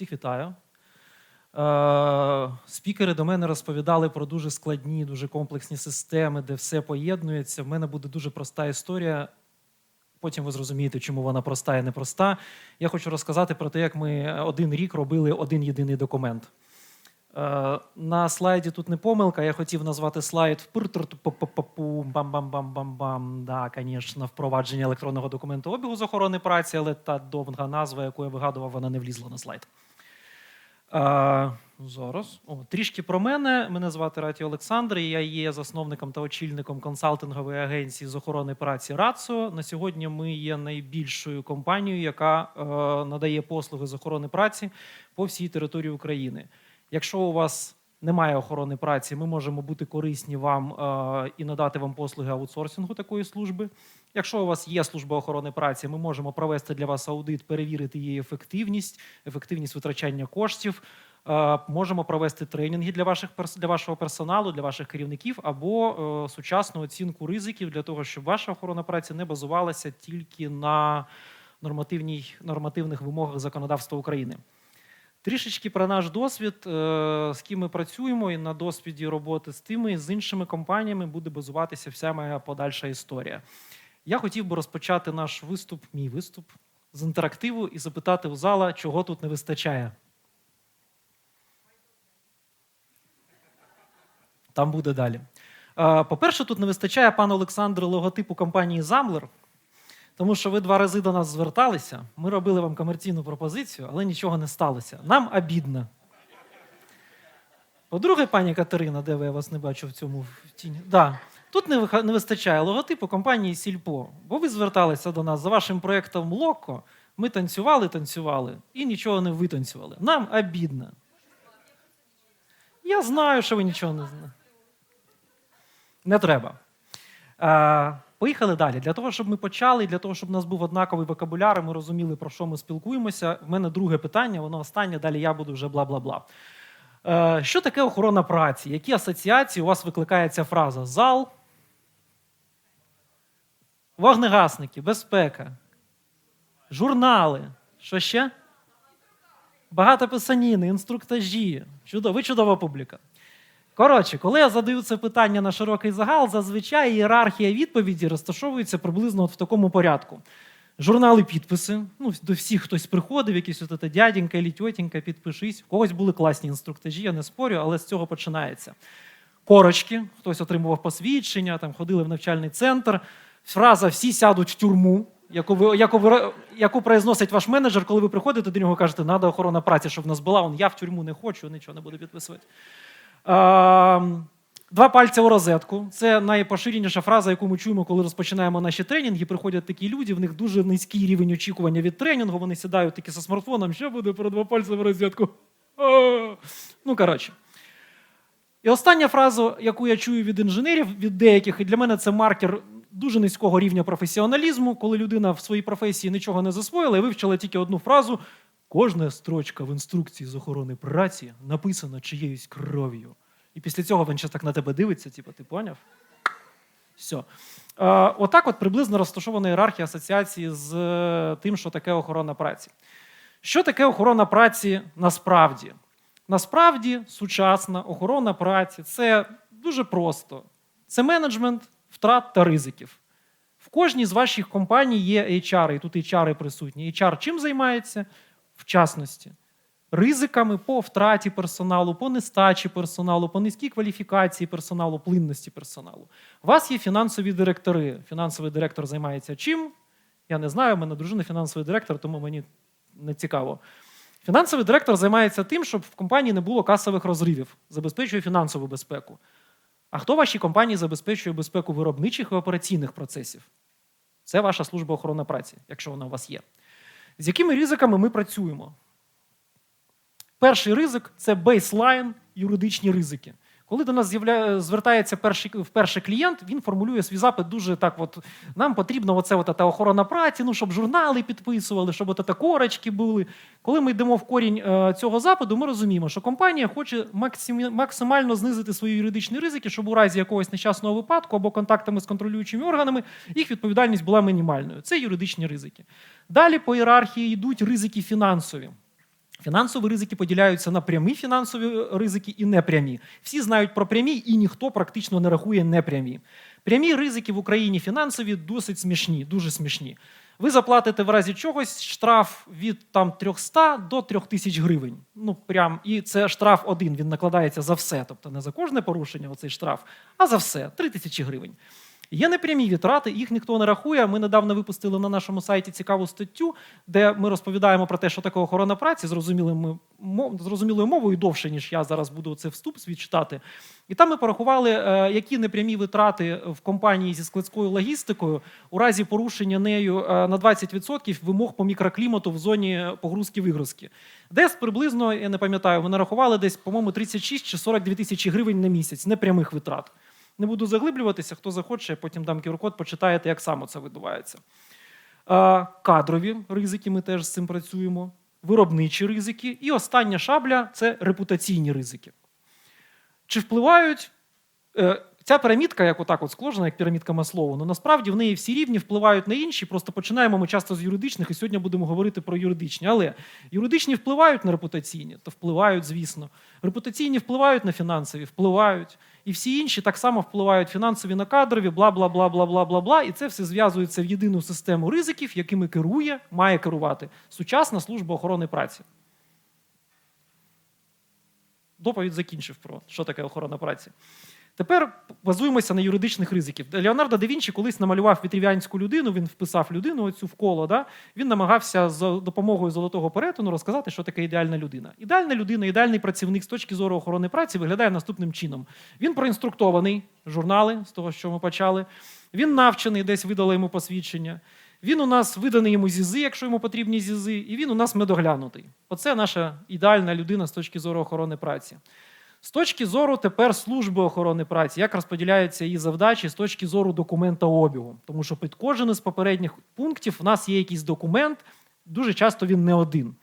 Всіх вітаю. Е, Спікери до мене розповідали про дуже складні, дуже комплексні системи, де все поєднується. В мене буде дуже проста історія. Потім ви зрозумієте, чому вона проста і непроста. Я хочу розказати про те, як ми один рік робили один єдиний документ. Е, На слайді тут не помилка. Я хотів назвати слайд бам-бам-бам-бам-бам. Да, звісно, впровадження електронного документу обігу з охорони праці, але та довга назва, яку я вигадував, вона не влізла на слайд. А, зараз. О, трішки про мене. Мене звати Раті Олександр. і Я є засновником та очільником консалтингової агенції з охорони праці РАЦО. На сьогодні ми є найбільшою компанією, яка е, надає послуги з охорони праці по всій території України. Якщо у вас немає охорони праці, ми можемо бути корисні вам е, і надати вам послуги аутсорсингу такої служби. Якщо у вас є служба охорони праці, ми можемо провести для вас аудит, перевірити її ефективність, ефективність витрачання коштів. Е, Можемо провести тренінги для ваших для вашого персоналу, для ваших керівників або е, сучасну оцінку ризиків для того, щоб ваша охорона праці не базувалася тільки на нормативній нормативних вимогах законодавства України. Трішечки про наш досвід, е, з ким ми працюємо, і на досвіді роботи з тими, з іншими компаніями буде базуватися вся моя подальша історія. Я хотів би розпочати наш виступ, мій виступ, з інтерактиву і запитати у зала, чого тут не вистачає. Там буде далі. Е, По-перше, тут не вистачає пане Олександре логотипу компанії Замлер, тому що ви два рази до нас зверталися. Ми робили вам комерційну пропозицію, але нічого не сталося. Нам обідно. По-друге, пані Катерина, де ви я вас не бачу в цьому в тіні. Да. Тут не, вистачає логотипу компанії Сільпо. Бо ви зверталися до нас за вашим проєктом Локо. Ми танцювали, танцювали і нічого не витанцювали. Нам обідно. Я знаю, що ви нічого не знаєте. Не треба. Поїхали далі. Для того, щоб ми почали, для того, щоб у нас був однаковий вокабуляр, і ми розуміли, про що ми спілкуємося. В мене друге питання, воно останнє, далі я буду вже бла-бла-бла. Е, що таке охорона праці? Які асоціації у вас викликає ця фраза? Зал, вогнегасники, безпека, журнали. Що ще? Багато писаніни, інструктажі. Чудо, ви чудова публіка. Коротше, коли я задаю це питання на широкий загал, зазвичай ієрархія відповіді розташовується приблизно от в такому порядку. Журнали підписи. Ну, до всіх хтось приходив, якийсь от це дяденька і тьотенька, підпишись. У когось були класні інструктажі, я не спорю, але з цього починається. Корочки, хтось отримував посвідчення, там ходили в навчальний центр. Фраза всі сядуть в тюрму, яку ви, яку, ви, яку произносить ваш менеджер, коли ви приходите до нього, кажете, треба охорона праці, щоб в нас була. Он, я в тюрму не хочу, нічого не буду підписувати. Два пальці у розетку. Це найпоширеніша фраза, яку ми чуємо, коли розпочинаємо наші тренінги. Приходять такі люди, в них дуже низький рівень очікування від тренінгу. Вони сідають такі зі смартфоном, що буде про два пальці в розетку. Ну, коротше. І остання фраза, яку я чую від інженерів, від деяких, і для мене це маркер дуже низького рівня професіоналізму, коли людина в своїй професії нічого не засвоїла і вивчила тільки одну фразу. Кожна строчка в інструкції з охорони праці написана чиєюсь кров'ю. І після цього він ще так на тебе дивиться, типу, ти поняв? Все. Отак от приблизно розташована ієрархія асоціації з е, тим, що таке охорона праці. Що таке охорона праці насправді? Насправді, сучасна охорона праці це дуже просто. Це менеджмент втрат та ризиків. В кожній з ваших компаній є HR, і тут HR присутні. HR чим займається? В частності, ризиками по втраті персоналу, по нестачі персоналу, по низькій кваліфікації персоналу, плинності персоналу. У вас є фінансові директори. Фінансовий директор займається чим? Я не знаю, у мене дружина фінансовий директор, тому мені не цікаво. Фінансовий директор займається тим, щоб в компанії не було касових розривів, забезпечує фінансову безпеку. А хто вашій компанії забезпечує безпеку виробничих і операційних процесів? Це ваша служба охорони праці, якщо вона у вас є. З якими ризиками ми працюємо? Перший ризик це бейслайн юридичні ризики. Коли до нас з'являє, звертається перший, вперше клієнт, він формулює свій запит дуже так: от нам потрібна оце от та охорона праці, ну щоб журнали підписували, щоб от та корочки були. Коли ми йдемо в корінь е, цього запиту, ми розуміємо, що компанія хоче максимально знизити свої юридичні ризики, щоб у разі якогось нещасного випадку або контактами з контролюючими органами їх відповідальність була мінімальною. Це юридичні ризики. Далі по ієрархії йдуть ризики фінансові. Фінансові ризики поділяються на прямі фінансові ризики і непрямі. Всі знають про прямі, і ніхто практично не рахує непрямі. Прямі ризики в Україні фінансові досить смішні, дуже смішні. Ви заплатите в разі чогось штраф від там 300 до 3000 гривень. Ну прям і це штраф один. Він накладається за все, тобто не за кожне порушення, оцей штраф, а за все 3000 гривень. Є непрямі витрати, їх ніхто не рахує. Ми недавно випустили на нашому сайті цікаву статтю, де ми розповідаємо про те, що таке охорона праці, зрозумілою, мовою довше, ніж я зараз буду цей вступ свій читати. І там ми порахували, е, які непрямі витрати в компанії зі складською логістикою у разі порушення нею е, на 20% вимог по мікроклімату в зоні погрузки вигрузки. Десь приблизно, я не пам'ятаю, ми нарахували десь, по-моєму, 36 чи 42 тисячі гривень на місяць непрямих витрат. Не буду заглиблюватися, хто захоче, потім дам QR-код, почитаєте, як саме це відбувається. Кадрові ризики, ми теж з цим працюємо, виробничі ризики. І остання шабля це репутаційні ризики. Чи впливають е, ця пірамідка, як отак от сложена, як пірамідка Маслоу, ну насправді в неї всі рівні впливають на інші. Просто починаємо ми часто з юридичних, і сьогодні будемо говорити про юридичні. Але юридичні впливають на репутаційні, то впливають, звісно. Репутаційні впливають на фінансові, впливають. І всі інші так само впливають фінансові на кадрові, бла бла бла бла бла бла бла. І це все зв'язується в єдину систему ризиків, якими керує, має керувати сучасна служба охорони праці. Доповідь закінчив про що таке охорона праці. Тепер базуємося на юридичних ризиків. Леонардо да Вінчі колись намалював вітрів'янську людину, він вписав людину оцю в коло. Да? Він намагався за допомогою золотого перетину розказати, що таке ідеальна людина. Ідеальна людина, ідеальний працівник з точки зору охорони праці виглядає наступним чином. Він проінструктований, журнали з того, що ми почали. Він навчений, десь видали йому посвідчення. Він у нас виданий йому зізи, якщо йому потрібні зізи, і він у нас медоглянутий. Оце наша ідеальна людина з точки зору охорони праці. З точки зору тепер служби охорони праці, як розподіляються її завдачі з точки зору документа обігу. Тому що під кожен із попередніх пунктів в нас є якийсь документ, дуже часто він не один.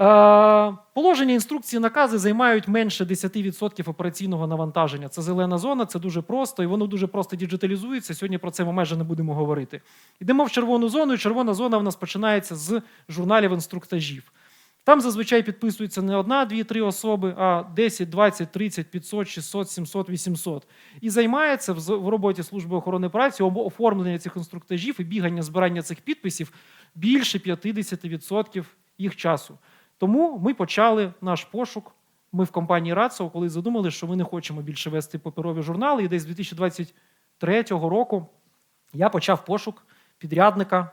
Е, Положення інструкції накази займають менше 10% операційного навантаження. Це зелена зона, це дуже просто, і воно дуже просто діджиталізується. Сьогодні про це ми майже не будемо говорити. Йдемо в червону зону, і червона зона в нас починається з журналів інструктажів. Там зазвичай підписується не одна, дві, три особи, а 10, 20, 30, 500, 600, 700, 800. І займається в роботі служби охорони праці оформлення цих інструктажів і бігання збирання цих підписів більше 50% їх часу. Тому ми почали наш пошук. Ми в компанії Рацо, коли задумали, що ми не хочемо більше вести паперові журнали, і десь з 2023 року я почав пошук підрядника,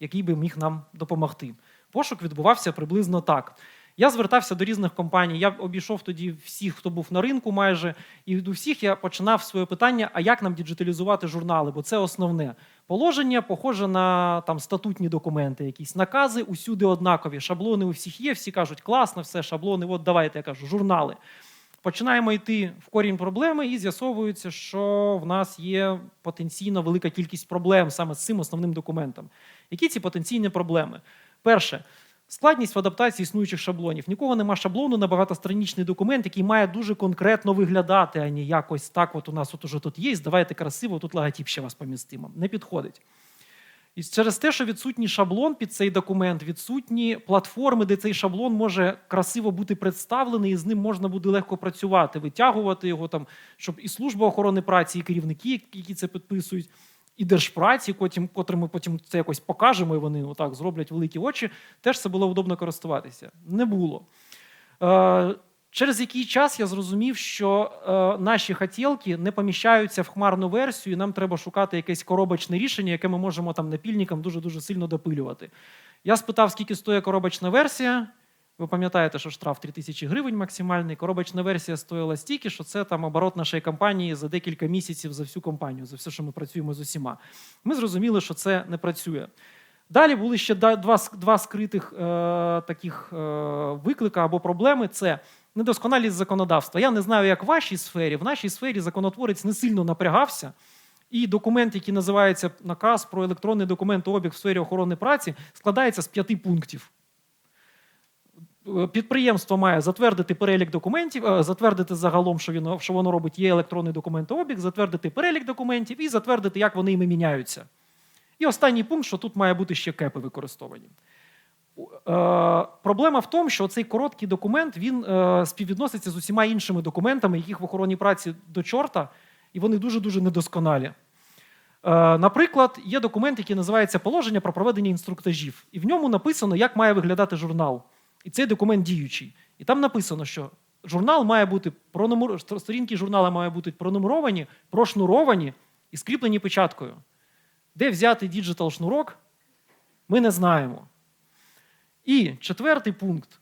який би міг нам допомогти. Пошук відбувався приблизно так. Я звертався до різних компаній. Я обійшов тоді всіх, хто був на ринку, майже, і до всіх я починав своє питання: а як нам діджиталізувати журнали? Бо це основне. Положення похоже на там статутні документи, якісь накази усюди однакові. Шаблони у всіх є. Всі кажуть, класно, все, шаблони. От давайте я кажу, журнали. Починаємо йти в корінь проблеми, і з'ясовується, що в нас є потенційно велика кількість проблем саме з цим основним документом. Які ці потенційні проблеми? Перше, складність в адаптації існуючих шаблонів. Нікого нема шаблону на багатостранічний документ, який має дуже конкретно виглядати, а не якось так. От у нас от уже тут є, давайте красиво, тут логотип ще вас помістимо. Не підходить. І через те, що відсутній шаблон під цей документ, відсутні платформи, де цей шаблон може красиво бути представлений, і з ним можна буде легко працювати, витягувати його там, щоб і служба охорони праці, і керівники, які це підписують, і держпраці, потім, котрим ми потім це якось покажемо, і вони отак зроблять великі очі, теж це було удобно користуватися. Не було. Е, Через який час я зрозумів, що е, наші хотілки не поміщаються в хмарну версію, і нам треба шукати якесь коробочне рішення, яке ми можемо там напільникам дуже-дуже сильно допилювати. Я спитав, скільки стоїть коробочна версія. Ви пам'ятаєте, що штраф 3000 гривень максимальний. Коробочна версія стоїла стільки, що це там оборот нашої компанії за декілька місяців за всю компанію, за все, що ми працюємо з усіма. Ми зрозуміли, що це не працює. Далі були ще два, два скритих е, таких е, виклика або проблеми: це недосконалість законодавства. Я не знаю, як в вашій сфері. В нашій сфері законотворець не сильно напрягався. І документ, який називається наказ про електронний документообіг в сфері охорони праці, складається з п'яти пунктів. Підприємство має затвердити перелік документів, е, затвердити загалом, що він що воно робить, є електронний документообіг, затвердити перелік документів і затвердити, як вони іми міняються. І останній пункт, що тут має бути ще кепи використовані. Е, проблема в тому, що цей короткий документ він е, співвідноситься з усіма іншими документами, яких в охоронній праці до чорта, і вони дуже-дуже недосконалі. Наприклад, є документ, який називається Положення про проведення інструктажів, і в ньому написано, як має виглядати журнал. І цей документ діючий. І там написано, що журнал має бути пронумер... сторінки журнала мають бути пронумеровані, прошнуровані і скріплені печаткою. Де взяти діджитал шнурок, ми не знаємо. І четвертий пункт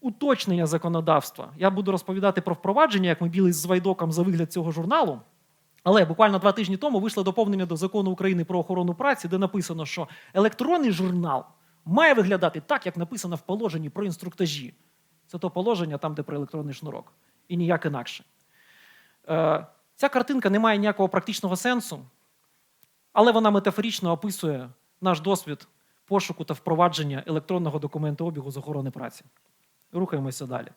уточнення законодавства. Я буду розповідати про впровадження, як ми біли з Вайдоком за вигляд цього журналу. Але буквально два тижні тому вийшло доповнення до закону України про охорону праці, де написано, що електронний журнал має виглядати так, як написано в положенні про інструктажі. Це то положення там, де про електронний шнурок, і ніяк інакше. Е, ця картинка не має ніякого практичного сенсу, але вона метафорично описує наш досвід пошуку та впровадження електронного документообігу з охорони праці. Рухаємося далі.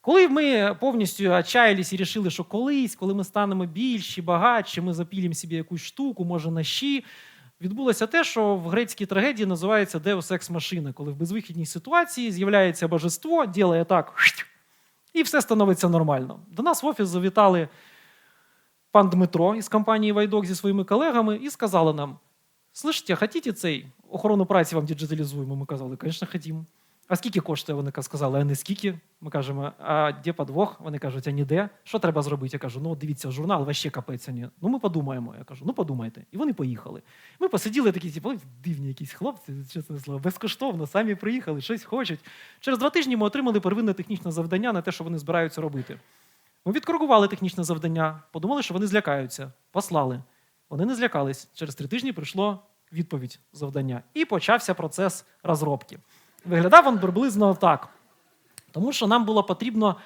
Коли ми повністю отчаялись і рішили, що колись, коли ми станемо більші, багатші, ми запілім собі якусь штуку, може на щі, відбулося те, що в грецькій трагедії називається Deus Ex Machina, коли в безвихідній ситуації з'являється божество, ділає так, і все становиться нормально. До нас в офіс завітали пан Дмитро із компанії Вайдок зі своїми колегами і сказали нам: Слышите, хотіте цей охорону праці вам діджиталізуємо? Ми казали, звісно, хотімо. А скільки коштує? Вони сказали, а не скільки. Ми кажемо, а де подвох? Вони кажуть, а ніде. Що треба зробити? Я кажу, ну дивіться, журнал вообще капець. Ні. Ну ми подумаємо. Я кажу, ну подумайте. І вони поїхали. Ми посиділи такі, типу, дивні якісь хлопці, чесне слово, безкоштовно, самі приїхали, щось хочуть. Через два тижні ми отримали первинне технічне завдання на те, що вони збираються робити. Ми відкоригували технічне завдання, подумали, що вони злякаються, послали. Вони не злякались. Через три тижні прийшло відповідь завдання. І почався процес розробки. Виглядав він приблизно так. Тому що нам було потрібно.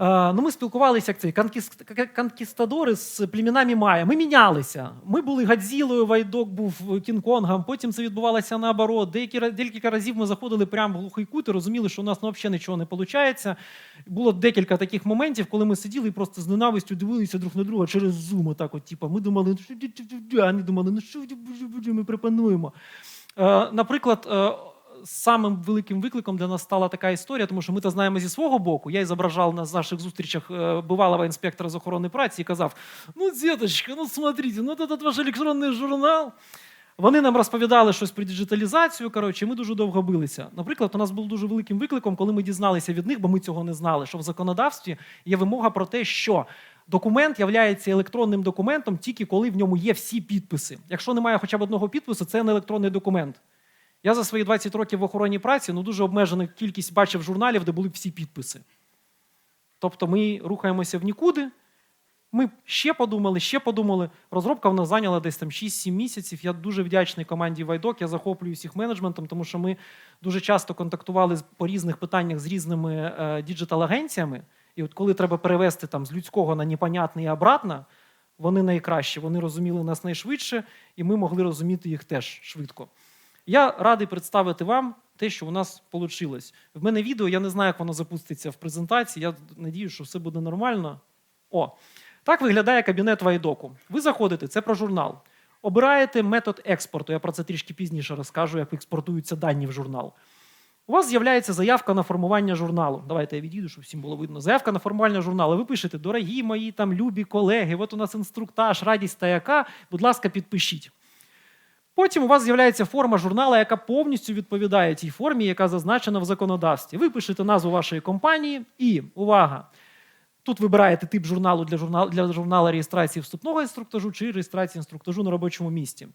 е, Ну, ми спілкувалися як цей конкіст- конкістадори з племінами Майя. Ми мінялися. Ми були Гадзілою, Вайдок був Кінг-Конгом, потім це відбувалося наоборот. Деякі, декілька разів ми заходили прямо в глухий кут і розуміли, що у нас ну, взагалі нічого не виходить. Було декілька таких моментів, коли ми сиділи і просто з ненавистю дивилися друг на друга через Zoom. Отак от, типу, ми думали, ну, що вони думали, ну що ми пропонуємо. Е, Наприклад, е, самим великим викликом для нас стала така історія, тому що ми то знаємо зі свого боку. Я і зображав на наших зустрічах е, бувалого інспектора з охорони праці і казав: ну, діточка, ну смотрите, ну этот ваш електронний журнал. Вони нам розповідали щось про диджиталізацію. Коротше, ми дуже довго билися. Наприклад, у нас був дуже великим викликом, коли ми дізналися від них, бо ми цього не знали, що в законодавстві є вимога про те, що документ є електронним документом тільки коли в ньому є всі підписи. Якщо немає хоча б одного підпису, це не електронний документ. Я за свої 20 років в охоронній праці ну, дуже обмежену кількість бачив журналів, де були всі підписи. Тобто ми рухаємося в нікуди. Ми ще подумали, ще подумали. Розробка в нас зайняла десь там 6-7 місяців. Я дуже вдячний команді Вайдок. Я захоплююсь їх менеджментом, тому що ми дуже часто контактували по різних питаннях з різними е, діджитал-агенціями. І от коли треба перевести там з людського на непонятне і обратно, вони найкращі. Вони розуміли нас найшвидше, і ми могли розуміти їх теж швидко. Я радий представити вам те, що у нас вийшло. В мене відео, я не знаю, як воно запуститься в презентації. Я надію, що все буде нормально. О, так виглядає кабінет Вайдоку. Ви заходите, це про журнал. Обираєте метод експорту. Я про це трішки пізніше розкажу, як експортуються дані в журнал. У вас з'являється заявка на формування журналу. Давайте я відійду, щоб всім було видно. Заявка на формування журналу. Ви пишете, дорогі мої там любі колеги, от у нас інструктаж, радість та яка. Будь ласка, підпишіть. Потім у вас з'являється форма журнала, яка повністю відповідає тій формі, яка зазначена в законодавстві. Ви пишете назву вашої компанії і, увага, тут вибираєте тип журналу для журналу, для журналу реєстрації вступного інструктажу чи реєстрації інструктажу на робочому місці.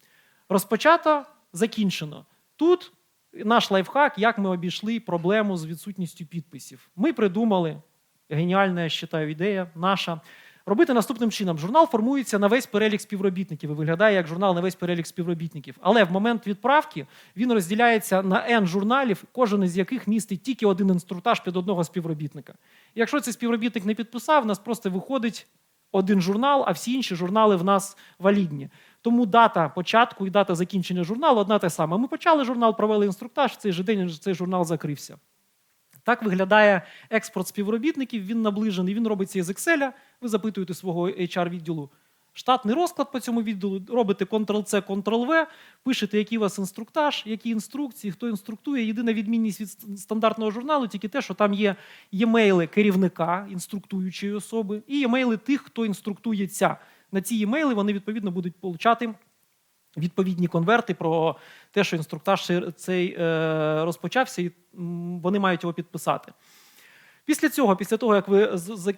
Розпочато, закінчено. Тут наш лайфхак, як ми обійшли проблему з відсутністю підписів. Ми придумали, геніальна, я вважаю, ідея наша. Робити наступним чином: журнал формується на весь перелік співробітників і виглядає як журнал на весь перелік співробітників. Але в момент відправки він розділяється на N журналів, кожен із яких містить тільки один інструктаж під одного співробітника. І якщо цей співробітник не підписав, у нас просто виходить один журнал, а всі інші журнали в нас валідні. Тому дата початку і дата закінчення журналу одна та сама. Ми почали журнал, провели інструктаж, в цей же день цей журнал закрився. Так виглядає експорт співробітників. Він наближений, він робиться із Excel. Ви запитуєте свого HR-відділу, Штатний розклад по цьому відділу, робите Ctrl-C, Ctrl-V, пишете, який у вас інструктаж, які інструкції, хто інструктує. Єдина відмінність від стандартного журналу тільки те, що там є e-мейли керівника, інструктуючої особи, і e-мейли тих, хто інструктується. На ці e-мейли вони відповідно будуть получати відповідні конверти про те, що інструктаж цей- е, розпочався, і вони мають його підписати. Після цього, після того, як ви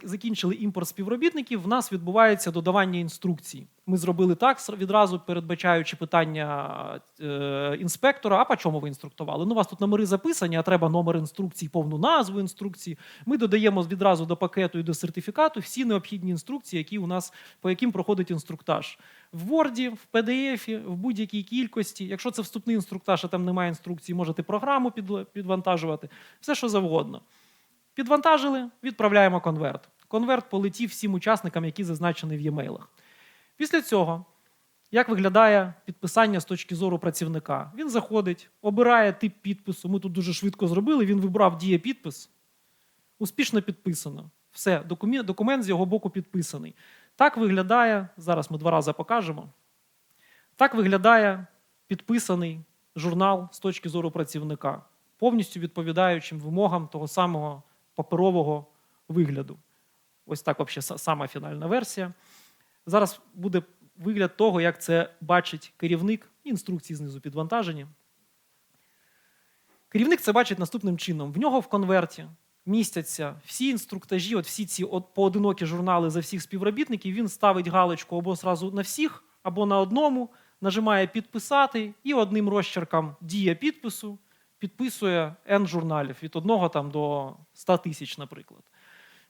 закінчили імпорт співробітників, в нас відбувається додавання інструкцій. Ми зробили так, відразу передбачаючи питання е, інспектора. А по чому ви інструктували? Ну, у вас тут номери записані, а треба номер інструкції, повну назву інструкції. Ми додаємо відразу до пакету і до сертифікату всі необхідні інструкції, які у нас по яким проходить інструктаж. В Word, в PDF, в будь-якій кількості. Якщо це вступний інструктаж, а там немає інструкції, можете програму підвантажувати, все що завгодно. Підвантажили, відправляємо конверт. Конверт полетів всім учасникам, які зазначені в e-mailах. Після цього, як виглядає підписання з точки зору працівника? Він заходить, обирає тип підпису. Ми тут дуже швидко зробили. Він вибрав діє підпис. Успішно підписано. Все, документ, документ з його боку підписаний. Так виглядає, зараз ми два рази покажемо. Так виглядає підписаний журнал з точки зору працівника, повністю відповідаючим вимогам того самого паперового вигляду. Ось так взагалі сама фінальна версія. Зараз буде вигляд того, як це бачить керівник. Інструкції знизу підвантажені. Керівник це бачить наступним чином: в нього в конверті містяться всі інструктажі, от всі ці поодинокі журнали за всіх співробітників. Він ставить галочку або зразу на всіх, або на одному, нажимає підписати і одним розчерком дія підпису підписує N журналів від 1 там, до 100 тисяч, наприклад.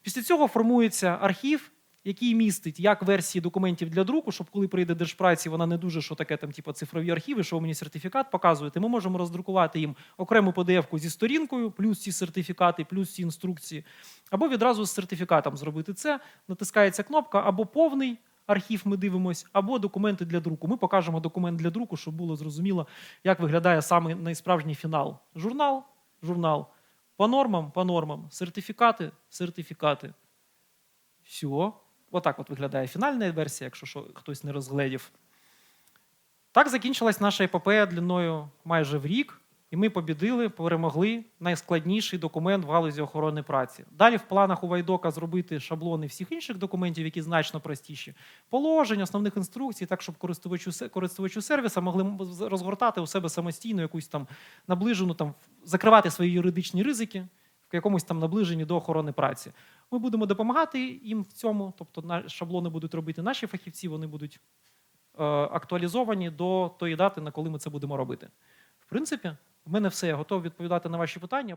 Після цього формується архів, який містить як версії документів для друку, щоб коли прийде держпраці, вона не дуже що таке там, типу, цифрові архіви, що ви мені сертифікат показуєте. Ми можемо роздрукувати їм окрему PDF-ку зі сторінкою, плюс ці сертифікати, плюс ці інструкції. Або відразу з сертифікатом зробити це. Натискається кнопка, або повний архів ми дивимося, або документи для друку. Ми покажемо документ для друку, щоб було зрозуміло, як виглядає саме найсправжній фінал. Журнал, журнал. По нормам, по нормам. Сертифікати, сертифікати. Все. Отак от виглядає фінальна версія, якщо що, хтось не розгледів. Так закінчилась наша епопея длиною майже в рік, і ми побідили, перемогли найскладніший документ в галузі охорони праці. Далі в планах у Вайдока зробити шаблони всіх інших документів, які значно простіші, положень, основних інструкцій, так щоб користувачу, користувачу сервіса могли розгортати у себе самостійно якусь там наближену, там, закривати свої юридичні ризики в якомусь там наближенні до охорони праці. Ми будемо допомагати їм в цьому, тобто шаблони будуть робити наші фахівці, вони будуть е, актуалізовані до тої дати, на коли ми це будемо робити. Принципі, в мене все. Я готовий відповідати на ваші питання.